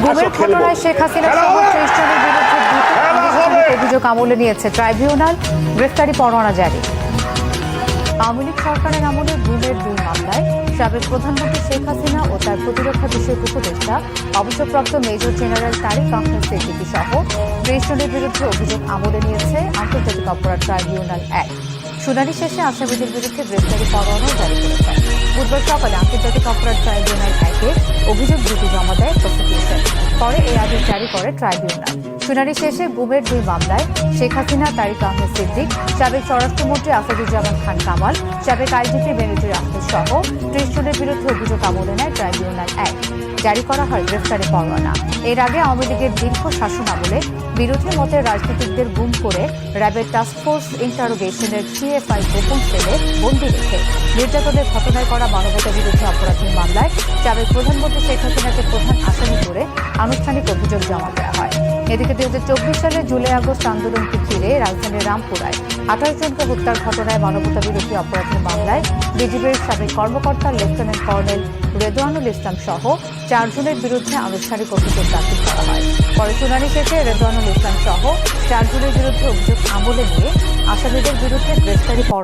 গুমের ঘটনায় শেখ হাসিনা সহ ত্রিশ জনের বিরুদ্ধে দ্রুত। অভিযোগ আমলে নিয়েছে ট্রাইব্যুনাল। গ্রেফতারি পরোয়ানা জারি। আওয়ামী লীগ সরকারের আমলে গুমের দুই মামলায় সাবেক প্রধানমন্ত্রী শেখ হাসিনা ও তার প্রতিরক্ষা বিষয়ক উপদেষ্টা অবসরপ্রাপ্ত মেজর জেনারেল তারিক আহমেদ সিদ্দিকী সহ ত্রিশ জনের বিরুদ্ধে অভিযোগ আমলে নিয়েছে আন্তর্জাতিক অপরাধ ট্রাইব্যুনাল এক। শুনানি শেষে আসামিদের বিরুদ্ধে গ্রেফতারি পরোয়ানা জারি করেছে। বুধবার সকালে আন্তর্জাতিক অপরাধ ট্রাইব্যুনাল একে অভিযোগ দুটি জমা দেয় প্রসিকিউশন পরে এই আদেশ জারি করে ট্রাইব্যুনাল। শুনানি শেষে গুমের দুই মামলায় শেখ হাসিনা, তারিক আহমেদ সিদ্দিক, সাবেক স্বরাষ্ট্রমন্ত্রী আসাদুজ্জামান খান কামাল, সাবেক আইজিপি বেনজির আহমেদ সহ ত্রিশ জনের বিরুদ্ধে অভিযোগ আমলে নেয় ট্রাইব্যুনাল এক। জারি করা হয় গ্রেফতারি পরোয়ানা। এর আগে আওয়ামী লীগের দীর্ঘ শাসন আমলে বিরোধী মতের রাজনীতিকদের গুম করে র্যাবের টাস্কফোর্স ইন্টারোগেশনের টিএফআই গোপন সেলে বন্দী রেখে নির্যাতনের ঘটনায় করা মানবতা বিরোধী অপরাধের মামলায় সাবেক প্রধানমন্ত্রী শেখ হাসিনাকে প্রধান আসামি করে আনুষ্ঠানিক অভিযোগ জমা দেওয়া হয়। এদিকে দুই হাজার চব্বিশ সালের জুলাই আগস্ট আন্দোলনকে ঘিরে রাজধানীর রামপুরায় আঠাশ জনকে হত্যার ঘটনায় মানবতা বিরোধী অপরাধের মামলায় বিজিবির সাবেক কর্মকর্তা, লেফটেন্যান্ট কর্নেল রেদওয়ানুল ইসলাম সহ চারজনের বিরুদ্ধে আনুষ্ঠানিক অভিযোগ দাখিল করা হয়। পরে শুনানি শেষে রেদওয়ানুল ইসলাম সহ চারজনের বিরুদ্ধে অভিযোগ আমলে নিয়ে আসামিদের বিরুদ্ধে গ্রেফতারি পর